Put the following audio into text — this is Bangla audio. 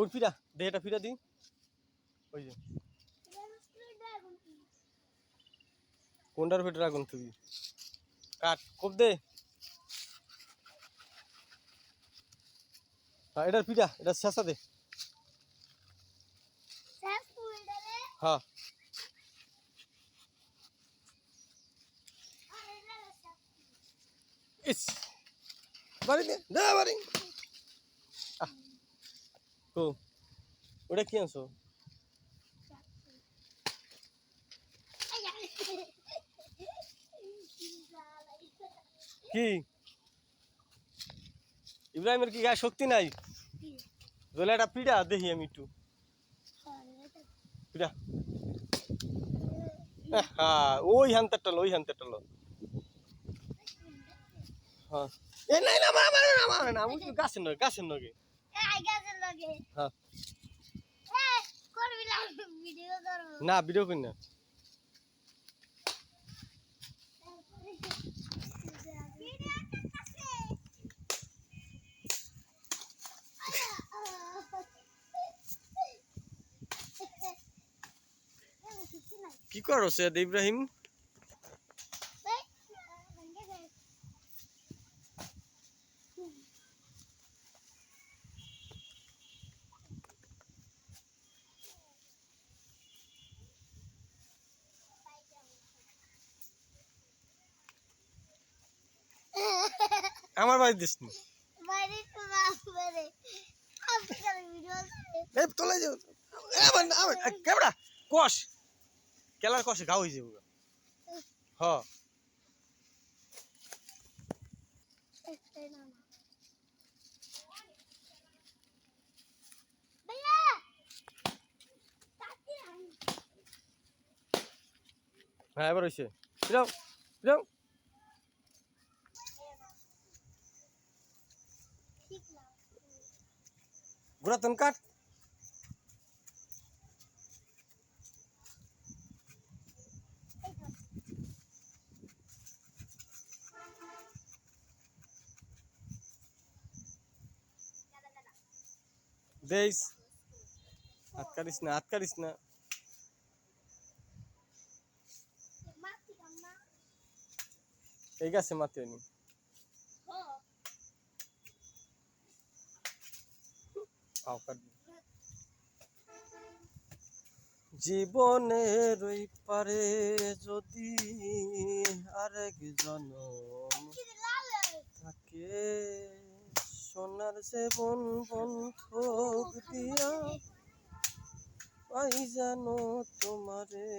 ওর ফিরা দে এটা ফিরা দি। ওই যে। কোনটার ভিতরে আগুন তুই? কাট কোপ দে। হ্যাঁ এটার পিঠা এটা শেষা দে। হ্যাঁ ইস। বাড়ি দে বাড়ি। কো ওটা কি আনছো কি ইব্রাহিমের কি গায়ে শক্তি নাই একটা পিঠা দেখি আমি একটু হ্যাঁ ওই হান্তারটা লো ওই হান্তারটা লো হ্যাঁ এ নাই না মার মার না মার না আমি গাছের নয় গাছের হ্যাঁ করব না ভিডিও করি না। কি করো সৈয়দ ইব্রাহিম? আমার বাড়ি দিস নি। যাও। ক্যামেরা কষ। কেলার কষে হয়ে যাব। হ। হ্যাঁ এবার হয়েছে ফিরাও ফিরাও ঠিক না ঘোরা তন কাট দেইস কাটিস না কাটিস না। মাছি কাম্মা এই গাছে মাতি হয়নি জীবনের ওই পারে যদি আরেক লাল থাকে সোনার সেবন বন্ধক দিয়া পাই জানো তোমারে।